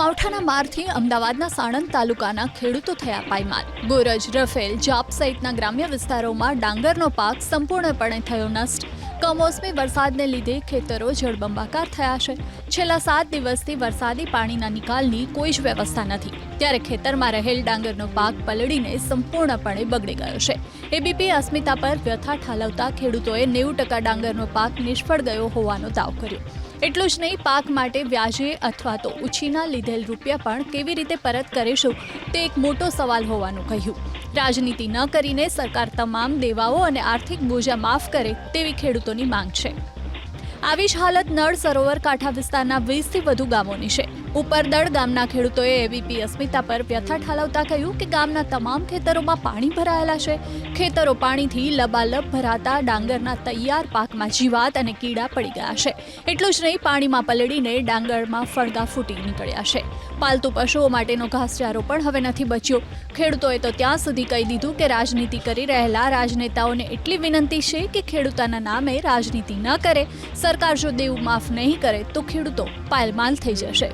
માવઠાના મારથી અમદાવાદના સાણંદ તાલુકાના ખેડૂતો થયા પાયમાલ. ગોરજ, રફેલ, જાપ સહિતના ગ્રામ્ય વિસ્તારોમાં ડાંગરનો પાક સંપૂર્ણપણે થયો નષ્ટ. કમોસમી વરસાદને લીધે ખેતરો જળબંબાકાર થયા છે. છેલ્લા સાત દિવસથી વરસાદી પાણીના નિકાલની કોઈ જ વ્યવસ્થા નથી. ત્યારે ખેતરમાં રહેલ ડાંગરનો પાક પલળીને સંપૂર્ણપણે બગડી ગયો છે. એબીપી અસ્મિતા પર વ્યથા ઠાલવતા ખેડૂતોએ નેવું ટકા ડાંગરનો પાક નિષ્ફળ ગયો હોવાનો દાવ કર્યો. એટલું જ નહીં, પાક માટે વ્યાજે અથવા તો ઉછીના લીધેલ રૂપિયા પણ કેવી રીતે પરત કરીશું તે એક મોટો સવાલ હોવાનું કહ્યું. રાજનીતિ ન કરીને સરકાર તમામ દેવાઓ અને આર્થિક બોજા માફ કરે તેવી ખેડૂતોની માંગ છે. આવી જ હાલત નળ સરોવર કાંઠા વિસ્તારના વીસથી વધુ ગામોની છે. ઉપરદળ ગામના ખેડૂતોએ એવીપી અસ્મિતા પર વ્યથા ઠાલવતા કહ્યું કે ગામના તમામ ખેતરોમાં પાણી ભરાયેલા છે. ખેતરો પાણીથી લબાલબ ભરાતા ડાંગરના તૈયાર પાકમાં જીવાત અને કીડા પડી ગયા છે. એટલું જ નહીં, પાણીમાં પલળીને ડાંગરમાં ફળગા ફૂટી નીકળ્યા છે. પાલતુ પશુઓ માટેનો ઘાસચારો પણ હવે નથી બચ્યો. ખેડૂતોએ તો ત્યાં સુધી કહી દીધું કે રાજનીતિ કરી રહેલા રાજનેતાઓને એટલી વિનંતી છે કે ખેડૂતોના નામે રાજનીતિ ન કરે. સરકાર જો દેવું માફ નહીં કરે તો ખેડૂતો પાયલમાલ થઈ જશે.